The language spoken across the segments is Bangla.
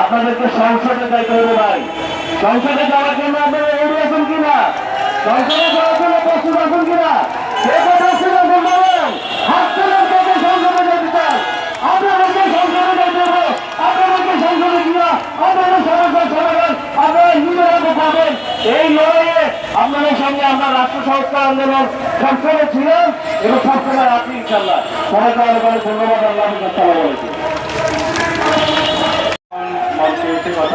আপনাদেরকে সংসদে যাইতে হবে ভাই। সংসদে যাওয়ার জন্য আপনারা রেডি আছেন কিনা? সংসদে যাওয়ার জন্য প্রস্তুত আছেন কিনা? এই লড়াইয়ে আপনাদের সঙ্গে আমরা রাষ্ট্র আন্দোলন সবসময় ছিলাম এবং সবসময় আছি ইনশাল্লাহ সবাইকে অনেক অনেক ধন্যবাদ। আল্লাহ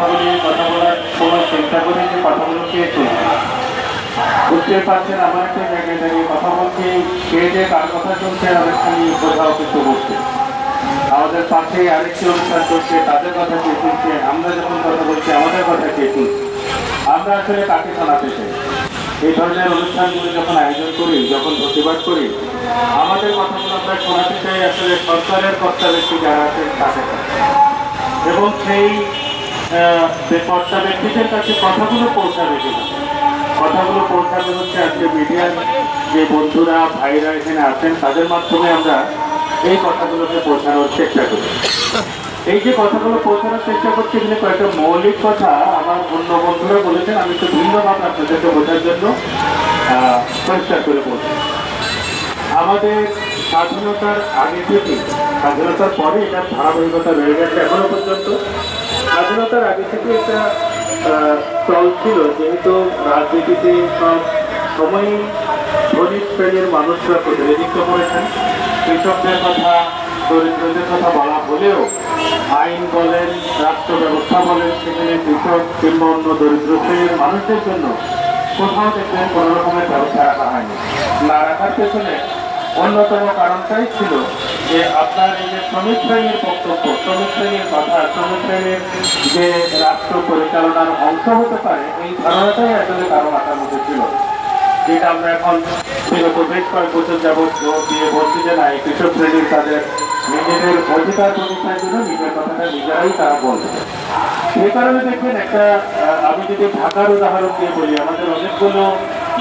বলি কথা বলার সময় চিন্তা করি যে কথাগুলো কে শুনছে বুঝতে পারছেন, আমার একটা জায়গায় দাঁড়িয়ে কথা বলছি কে যে কার কথা শুনছে অনেকখানি কোথাও কিন্তু বলছে। আমাদের পাশে আরেকটি অনুষ্ঠান চলছে, তাদের কথা কে শুনছে, আমরা যখন কথা বলছি, আমাদের কথা কে শুনছে? আমরা আসলে কাকে শোনাতে চাই? এই ধরনের অনুষ্ঠানগুলো যখন আয়োজন করি, যখন প্রতিবাদ করি, আমাদের কথাগুলো আমরা শোনাতে চাই আসলে সরকারের কর্তা ব্যক্তি যারা আছেন, তাদের এবং সেই কর্তা ব্যক্তিদের কাছে কথাগুলো পৌঁছাবে কথাগুলো পৌঁছাবে হচ্ছে আজকে মিডিয়ার যে বন্ধুরা, ভাইরা এখানে আছেন, তাদের মাধ্যমে আমরা এই কথাগুলোকে পৌঁছানোর চেষ্টা করি। এই যে কথাগুলো পৌঁছানোর চেষ্টা করছি, এখানে কয়েকটা মৌলিক কথা আমার অন্য বন্ধুরা বলেছেন, আমি একটু ভিন্নভাবে আপনাদেরকে বোঝার জন্য চেষ্টা করে বলছি। আমাদের স্বাধীনতার আগে থেকে স্বাধীনতার পরে এটার ধারাবাহিকতা রয়ে গেছে এখনও পর্যন্ত। স্বাধীনতার আগে থেকে একটা চল ছিল, যেহেতু রাজনীতিতে সব সময়ই ধনী শ্রেণির মানুষরা প্রতিনিধিত্ব করেছেন কৃষকদের কথা, দরিদ্রদের কথা বলা হলেও আইন বলেন, রাষ্ট্র ব্যবস্থা বলেন, সেখানে কৃষক কিংবা অন্য দরিদ্র শ্রেণির মানুষদের জন্য কোথাও দেখবেন কোনো রকমের ব্যবস্থা রাখা হয়নি। না রাখার পেছনে অন্যতম কারণটাই ছিল যে আপনার এই যে শ্রমিক শ্রেণির বক্তব্য, শ্রমিক শ্রেণির কথা, শ্রমিক শ্রেণির যে রাষ্ট্র পরিচালনার অংশ হতে পারে, এই ধারণাটাই আসলে কারও মাথার মধ্যে ছিল। যেটা আমরা এখন বিগত বেশ কয়েক বছর যাবৎ জোর দিয়ে বলছি যে, না, এই কৃষক শ্রেণির তাদের নিজেদের অধিকার প্রতিষ্ঠার জন্য নিজের কথাটা নিজেরাই তারা বলবে। সেই কারণে দেখবেন একটা আমি যদি ঢাকার উদাহরণ দিয়ে বলি, আমাদের অনেকগুলো